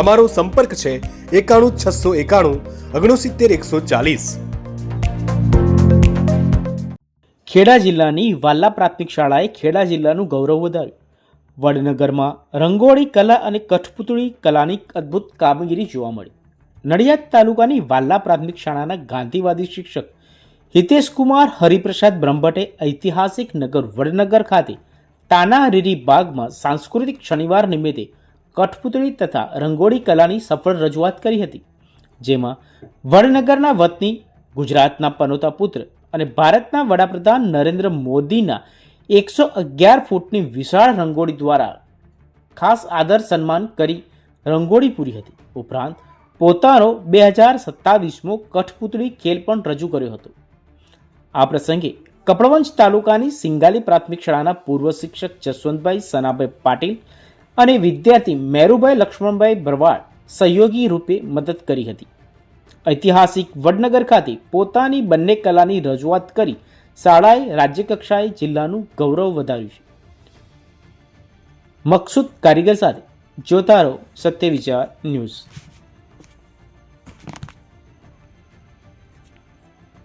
અમારો સંપર્ક છે એકાણું છસો એકાણું ઓગણસિત્તેર એકસો ચાલીસ. ખેડા જિલ્લાની વાલ્લા પ્રાથમિક શાળાએ ખેડા જિલ્લાનું ગૌરવ વધાર્યું. વડનગરમાં રંગોળી કલા અને કઠપુતળી કલાની અદ્ભુત કામગીરી જોવા મળી. નડિયાદ તાલુકાની વાલ્લા પ્રાથમિક શાળાના ગાંધીવાદી શિક્ષક હિતેશકુમાર હરિપ્રસાદ બ્રહ્મભટ્ટે ઐતિહાસિક નગર વડનગર ખાતે તાના રીરી બાગમાં સાંસ્કૃતિક શનિવાર નિમિત્તે કઠપુતળી તથા રંગોળી કલાની સફળ રજૂઆત કરી હતી, જેમાં વડનગરના વતની, ગુજરાતના પનોતા પુત્ર અને ભારતના વડાપ્રધાન નરેન્દ્ર મોદીના એકસો અગિયાર ફૂટની વિશાળ રંગોળી દ્વારા ખાસ આદર સન્માન કરી રંગોળી પૂરી હતી. ઉપરાંત, પોતાનો બે હજાર સત્તાવીસમો કઠપુતળી ખેલ પણ રજૂ કર્યો હતો. આ પ્રસંગે કપડવંજ તાલુકાની સિંગાલી પ્રાથમિક શાળાના પૂર્વ શિક્ષક જસવંતભાઈ સનાભાઈ પાટીલ અને વિદ્યાર્થી મેરુભાઈ લક્ષ્મણભાઈ ભરવાડ સહયોગી રૂપે મદદ કરી હતી. ઐતિહાસિક વડનગર ખાતે પોતાની બંને કલાની રજૂઆત કરી શાળાએ રાજ્યકક્ષાએ જિલ્લાનું ગૌરવ વધાર્યું છે. મકસૂદ કારીગર સાથે જોતા રહો સત્ય વિચાર ન્યૂઝ.